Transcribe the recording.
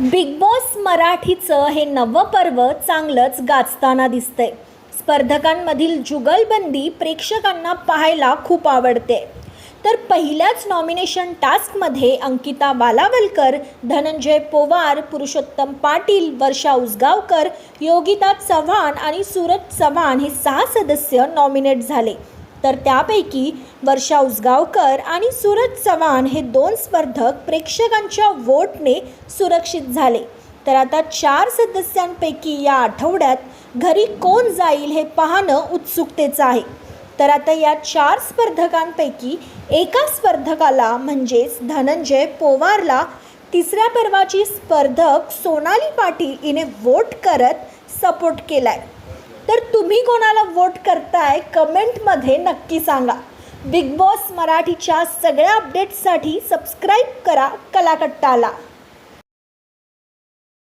Big boss मराठीचं हे नवं पर्व चांगलंच गाजताना दिसतंय. स्पर्धकांमधील जुगलबंदी प्रेक्षकांना पाहायला खूप आवडते. तर पहिल्याच नॉमिनेशन टास्कमध्ये अंकिता बालावलकर धनंजय पोवार पुरुषोत्तम पाटील वर्षा उसगावकर योगिता चव्हाण आणि सूरज चव्हाण हे सहा सदस्य नॉमिनेट झाले. तर त्यापैकी वर्षा उसगावकर आणि सूरज चव्हाण हे दोन स्पर्धक प्रेक्षकांच्या वोटने सुरक्षित झाले. तर आता चार सदस्यांपैकी या आठवड्यात घरी कोण जाईल हे पाहणं उत्सुकतेचं आहे. तर आता या चार स्पर्धकांपैकी एका स्पर्धकाला म्हणजेच धनंजय पोवारला तिसऱ्या पर्वाची स्पर्धक सोनाली पाटील हिने वोट करत सपोर्ट केलाय. तर तुम्ही कोणाला वोट करताय कमेंटमध्ये नक्की सांगा. बिग बॉस मराठीच्या सगळ्या अपडेट्ससाठी सबस्क्राईब करा कलाकट्टाला.